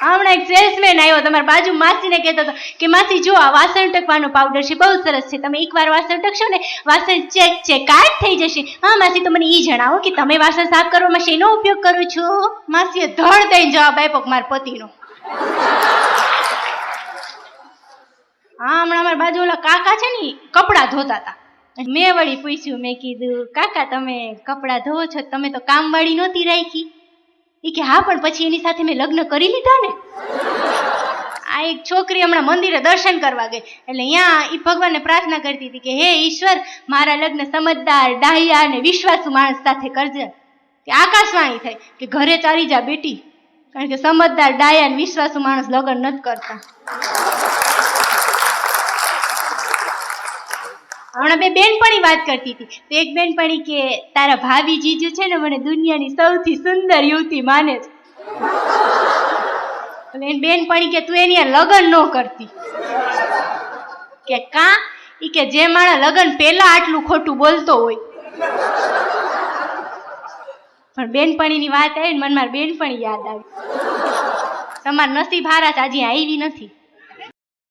હમણાં એક સેલ્સમેન આવ્યો, તમારા બાજુ માસીને કહેતો હતો કે, માસી, જો આ વાસણ ટકવાનો પાવડર છે, બહુ સરસ છે. તમે એકવાર વાસણ ટકશો ને, વાસણ ચેક ચેક કાટ થઈ જશે. હા, માસી, તો મને એ જણાવો કે તમે વાસણ સાફ કરવામાં શેનો ઉપયોગ કરો છો. માસીએ ધડ દઈને જવાબ આપ્યો મારા પતિનો. હા, હમણાં અમારા બાજુ ઓલા કાકા છે ને કપડાં ધોતા હતા. મેં વળી પૂછ્યું, મેં કીધું, કાકા, તમે કપડાં ધોવો છો, તમે તો કામવાળી નહોતી રાખી. એ કે, હા, પણ પછી એની સાથે મેં લગ્ન કરી લીધા ને. આ એક છોકરી હમણાં મંદિરે દર્શન કરવા ગઈ. એટલે અહીંયા એ ભગવાનને પ્રાર્થના કરતી હતી કે, હે ઈશ્વર, મારા લગ્ન સમજદાર, ડાહ્યા અને વિશ્વાસુ માણસ સાથે કરજે. કે આકાશવાણી થઈ કે, ઘરે ચાલી જા બેટી. કારણ કે સમજદાર ડાયા અને વિશ્વાસુ માણસ લગ્ન નથી કરતા. હમણાં બે બેનપણી વાત કરતી હતી. તો એક બેનપણી કે, તારા ભાભી જીજુ છે ને મને દુનિયાની સૌથી સુંદર યુવતી માને છે. એટલે એની બેનપણી કે, તું એની લગ્ન ન કરતી. કે, કા? ઈ કે, જે માણસ લગ્ન પહેલા આટલું ખોટું બોલતો હોય. પણ બેનપણીની વાત આવી ને મને મારી બેનપણી યાદ આવી. તમારા નસીબ હારા આજે આવી નથી.